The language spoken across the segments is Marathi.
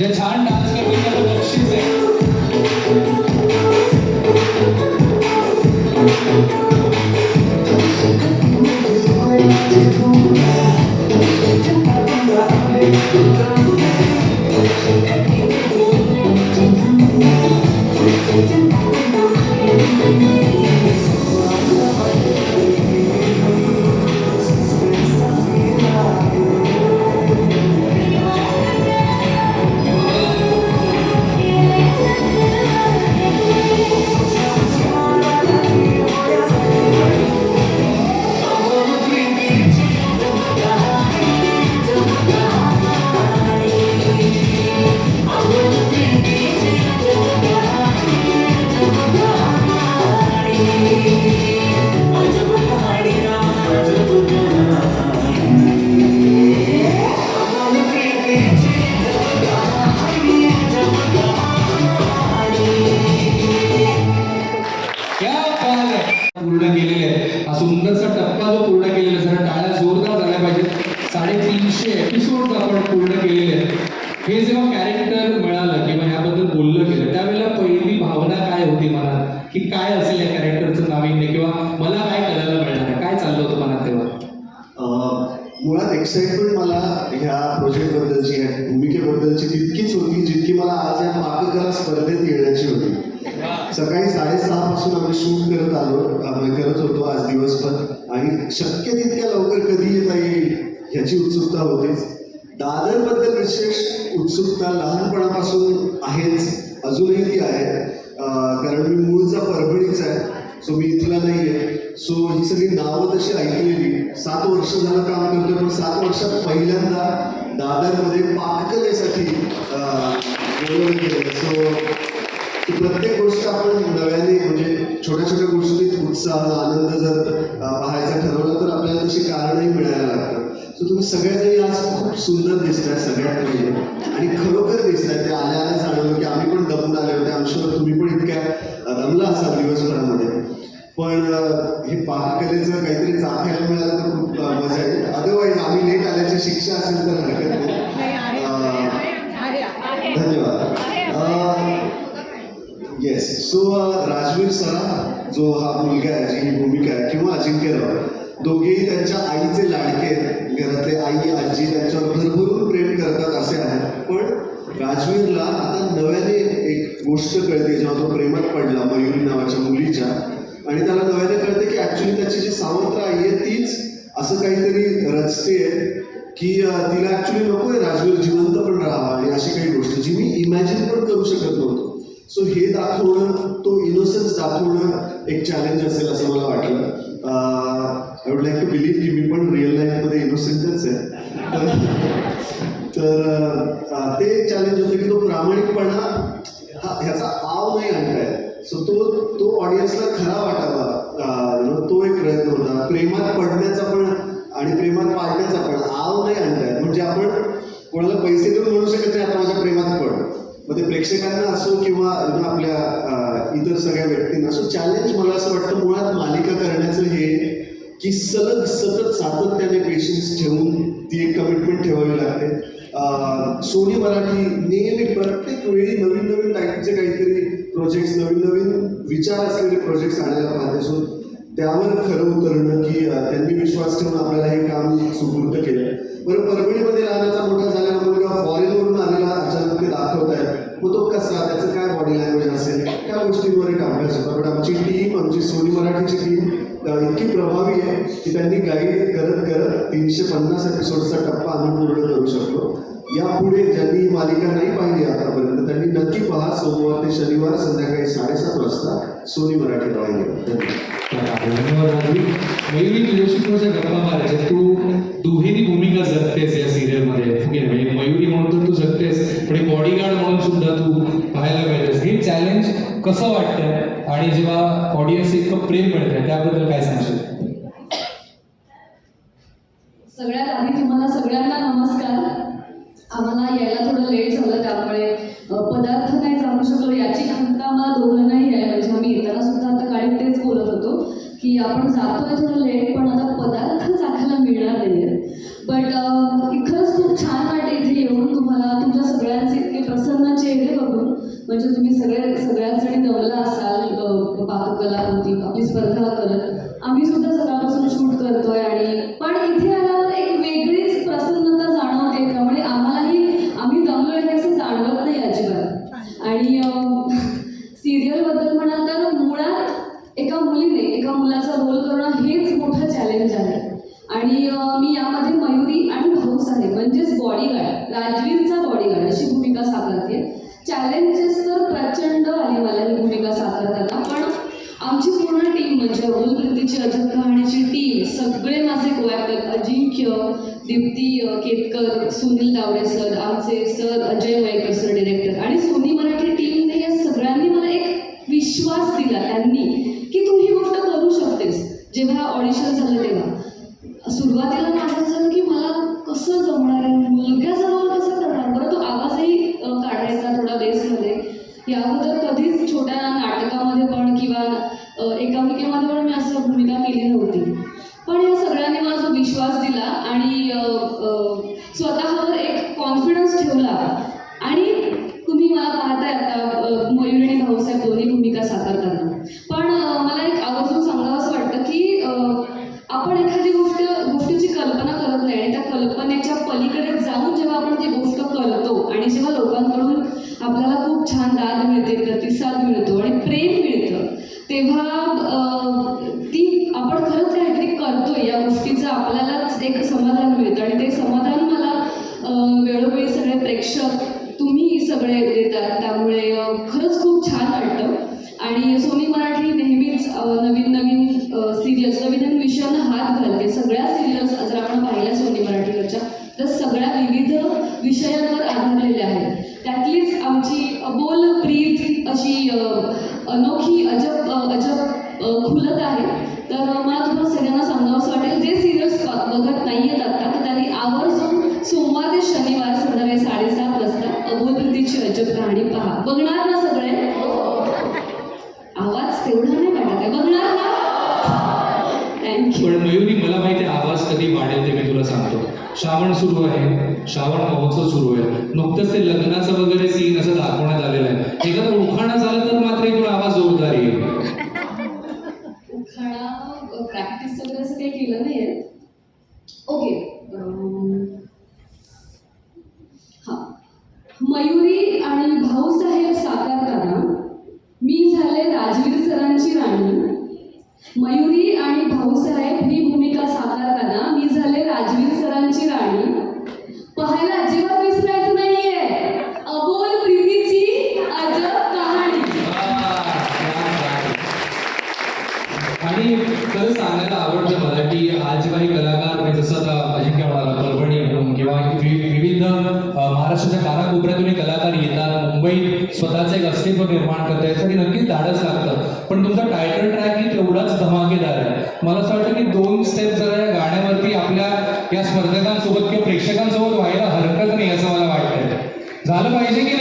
जे छान डान्स करतील त्यांना बक्षीस आहे you. मुळात एक्साइटमेंट मला ह्या प्रोजेक्टबद्दलची ह्या भूमिकेबद्दलची तितकीच होती जितकी मला आज या पाककला स्पर्धेत येण्याची होती. सकाळी साडेसहा पासून आम्ही शूट करत आलो आम्ही करत होतो आज दिवसभर. आणि शक्य तितक्या लवकर कधी येता येईल ह्याची उत्सुकता होतीच. दादरबद्दल विशेष उत्सुकता लहानपणापासून आहेच अजूनही ती आहे. कारण मी मूळचा परभणीचा आहे. सो मी इथला नाही आहे सो ही सगळी नावं तशी ऐकलेली. सात वर्ष झालं काम करतोय पण सात वर्षात पहिल्यांदा दादरमध्ये पाककलेसाठी बोलवलं गेलं. सो प्रत्येक गोष्ट आपण नव्याने म्हणजे छोट्या छोट्या गोष्टीत उत्साह आनंद जर पाहायचा ठरवला तर आपल्याला तशी कारणही मिळायला लागतात. सो तुम्ही सगळ्याजणी आज खूप सुंदर दिसताय सगळ्यात पहिले आणि खरोखर दिसताय ते आल्या आल्या जाणवलं की आम्ही पण दमून आले होते. आमच्यावर तुम्ही पण इतक्या दमला असाल दिवसभरामध्ये. पण हे पाककलेचं काहीतरी चाखायला मिळालं तर खूप मजा येईल अदरवाईज आम्ही लेट आल्याची शिक्षा असेल तर हरकत नाही. धन्यवाद. येस सो राजवीर सरा जो हा मुलगा आहे जी ही भूमिका आहे किंवा अजिंक्यराव दोघेही त्यांच्या आईचे लाडके आहेत. घरातले आई आजी त्यांच्यावर भरभरून प्रेम करतात असे आहेत. पण राजवीरला आता नव्याने एक गोष्ट कळते जेव्हा तो प्रेमात पडला मयुरी नावाच्या मुलीच्या आणि त्याला नव्याने कळते की ऍक्च्युली त्याची जी सावत्र आहे तीच असं काहीतरी रचते की तिला ऍक्च्युली नको आहे राजवीर जिवंत पण राहावा आणि अशी काही गोष्ट जी मी इमॅजिन पण करू शकत नव्हतो. सो हे दाखवणं तो इनोसन्स दाखवणं एक चॅलेंज असेल असं मला वाटलं. I would like to believe की मी पण रिअल लाईफमध्ये इनोसेंटच आहे. तर- ते चॅलेंज होतं की तो प्रामाणिकपणा हा ह्याचा आव नाही आणताय सो तो तो ऑडियन्सला खरा वाटतो. आणि प्रेमात पाडण्याचा पण आव नाही आणताय म्हणजे आपण कोणाला पैसे देऊन म्हणू शकत नाही आता माझ्या प्रेमात पड. मग ते प्रेक्षकांना असो किंवा अजून आपल्या इतर सगळ्या व्यक्तींना असो चॅलेंज मला असं वाटतं मुळात मालिका करण्याचं हे की सलग सतत सातत्याने पेशन्स ठेवून ती एक कमिटमेंट ठेवावी लागते. सोनी मराठी नेहमी प्रत्येक वेळी नवीन नवीन टाईपचे काहीतरी प्रोजेक्ट्स नवीन नवीन विचार असलेले प्रोजेक्ट्स आणायला पाहते सो त्यावर खरं उतरणं की त्यांनी विश्वास ठेवून आपल्याला हे काम सुपूर्द केलं. बरं परभणीमध्ये लहानाचा मोठा झालेला मुलगा फॉरेनवरून आलेला अचानक ते दाखवत आहे मग तो कसा? त्याचं काय बॉडी लँग्वेज असेल? त्या गोष्टींवर एक अभ्यास होता. पण आमची टीम आमची सोनी मराठीची टीम इतकी प्रभावी की त्यांनी गाईड करत करत तीनशे पन्नास एपिसोडचा टप्पा आम्ही पूर्ण करू शकलो. यापुढे ज्यांनी ही मालिका नाही पाहिली आतापर्यंत त्यांनी नक्की पहा सोमवार ते शनिवार संध्याकाळी साडेसात वाजता सोनी मराठी पाहिजे गप्पा मारायच्या. तू दुहेरी भूमिका जगतेस या सिरियलमध्ये म्हणजे मयुरी म्हणून तर तू जगतेस पण बॉडीगार्ड म्हणून सुद्धा तू पाहायला मिळतेस. हे चॅलेंज कसं वाटतं आणि जेव्हा ऑडियन्स इतकं प्रेम मिळतं त्याबद्दल काय सांगशील सगळ्यात आधी तुम्हाला सगळ्यांना नमस्कार आम्हाला यायला थोडं लेट झालं त्यामुळे पदार्थ नाही सांगू शकलो. याची खंता मला दोघांनाही आहे. म्हणजे आम्ही येताना सुद्धा आता गाडीत तेच बोलत होतो की आपण जातोय थोडं लेट आणि सिरियलबद्दल म्हणाल तर मुळात एका मुलीने एका मुलाचा रोल करणं हेच मोठं चॅलेंज आहे. आणि मी यामध्ये मयुरी आणि भाऊसाहेब म्हणजेच बॉडीगार्ड राजवीरचा बॉडीगार्ड अशी भूमिका साकारते. चॅलेंजेस तर प्रचंड आली मला ही भूमिका साकारताना पण आमची पूर्ण टीम म्हणजे अबोल प्रीतीची अजब कहाणीची टीम सगळे माझे को अजिंक्य दीप्ती केतकर सुनील तावडे सर आमचे sir Ajay Mayekar sir director आणि सोनी मराठी टीमने या सगळ्यांनी मला एक विश्वास दिला त्यांनी की तू ही गोष्ट करू शकतेस. जेव्हा ऑडिशन झालं तेव्हा. सुरुवातीला माझं झालं की मला कसं जमणार आहे? मुलग्याचा कसं करणार? बरं तो आवाजही काढायचा थोडा बेसमध्ये या अगोदर कधीच छोट्या पलीकडे जेव्हा आपण ती गोष्ट करतो आणि जेव्हा लोकांकडून आपल्याला खूप छान दाद मिळते प्रतिसाद मिळतो आणि प्रेम मिळतं तेव्हा ती आपण खरंच काहीतरी करतो या गोष्टीचं आपल्यालाच एक समाधान मिळतं आणि ते समाधान मला वेळोवेळी सगळे प्रेक्षक तुम्ही सगळे देतात. त्यामुळे खरंच खूप छान वाटतं. आणि सोनी मराठी नेहमीच नवीन नवीन सिरियल्स नवीन नवीन विषयांना हात घालते. सगळ्या सिरियल्स जर आपण पाहिल्या सोनी मराठीवरच्या. विषयांवर आधारलेले आहेत त्यातलीच आमची अबोल प्रीत अशी अनोखी अजब अजब खुलत आहे. तर मला तुम्हाला सगळ्यांना सांगावंसं वाटेल जे सिरियल्स बघत नाही आहेत आता तर त्यांनी आवर्जून सोमवार ते शनिवार संध्याकाळी साडेसात वाजता अबोल प्रीतीची अजब कहाणी पहा. बघणार ना सगळे? आवाज तेवढा नाही वाटत आहे. बघणार ना? थँक्यू पण मयुरी मला माहिती आहे आवाज कधी वाढेल ते मी तुला सांगतो. श्रावण सुरू आहे. श्रावण महोत्सव सुरू आहे. नुकतंच ते लग्नाचं वगैरे सीन असं दाखवण्यात आलेलं आहे. एखादं उखाणं झालं तर मात्र इकडून आवाज जोरदार येईल. उखाणा प्रॅक्टिस वगैरे असं काही केलं नाही ओके स्टेप जर या गाण्यावरती आपल्या या स्पर्धकांसोबत किंवा प्रेक्षकांसोबत व्हायला हरकत नाही असं मला वाटतंय. झालं पाहिजे की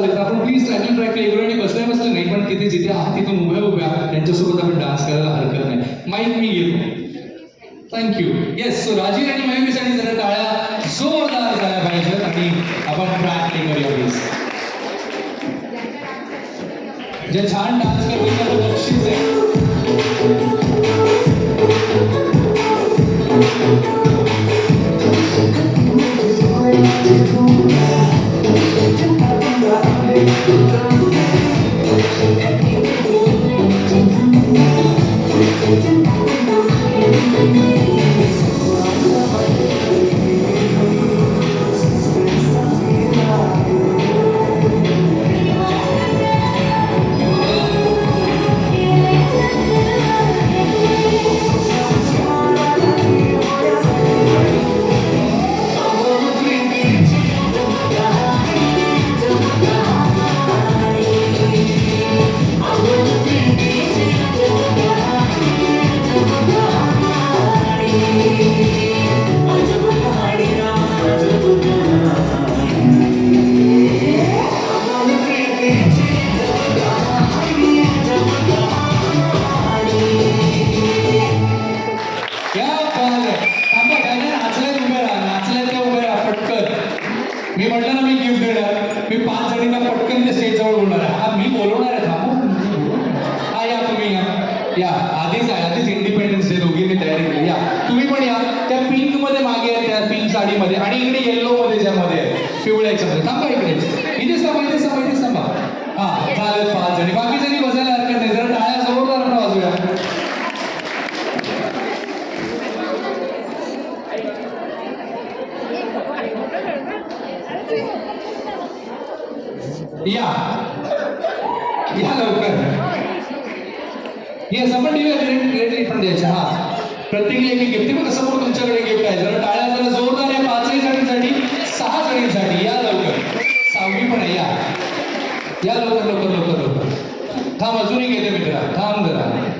चालेल. तर आपण प्लीज स्टँडिंग ट्रॅकला एवढ्याने बसल्या बसल्या नाही पण तिथे जिथे आहात तिथून उभ्या उभ्या त्यांच्यासोबत आपण डान्स करायला हरकत नाही. माईक मी येतो थँक्यू येस सो राजीव आणि मयुरीसाठी जरा टाळ्या जोरदार झाल्या पाहिजेत आणि आपण ट्रॅक नाही करूया प्लीज जे छान डान्स करतील त्याला बक्षीस आहे. Thank you. Thank you. मी म्हटलं ना मी गिफ्ट देणार. मी पाच जणींना पटकन ते स्टेज जवळ बोलणार आहे. हा मी बोलवणार आहे थांबू. हा या तुम्ही या. या. आधीच आहे आधीच इंडिपेंडन्स डे दोघींनी तयारी केली. या. तुम्ही पण या. त्या पिंकमध्ये मागे आहे त्या पिंक साडीमध्ये. आणि इकडे येल्लो मध्ये ज्यामध्ये आहे पिवळ्याच्यामध्ये. थांबा प्रत्येकी एक गिफ्ट बघा समोर तुमच्याकडे गिफ्ट आहे. जरा टाळ्या जरा जोरदार या पाचही जणींसाठी सहा जणींसाठी. या लवकर. सहावी पण आहे या. या लवकर लवकर लवकर लवकर. थांब अजूनही घेते मित्रा थांब जरा.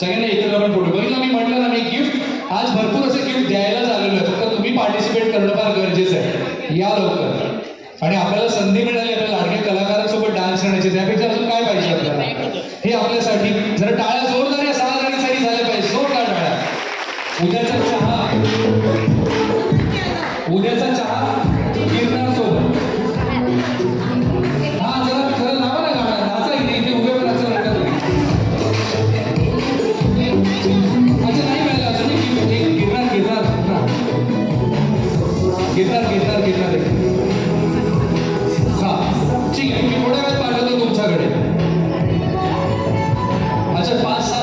सगळ्यांना इतर आपण फोटो बघितलं मी म्हटलं ना मी गिफ्ट आज भरपूर असे गिफ्ट द्यायला झालेलं आहे. फक्त तुम्ही पार्टिसिपेट करणं फार गरजेचं आहे. या लवकर. आणि आपल्याला संधी मिळाली आपल्या लाडक्या कलाकारांसोबत डान्स करण्याची. त्यापेक्षा अजून काय पाहिजे आपल्याला? हे आपल्यासाठी. जरा टाळ्या घेणार घेणार घेणार हा ठीक आहे. मी थोड्या वेळ पाठवतो तुमच्याकडे. अच्छा पाच सहा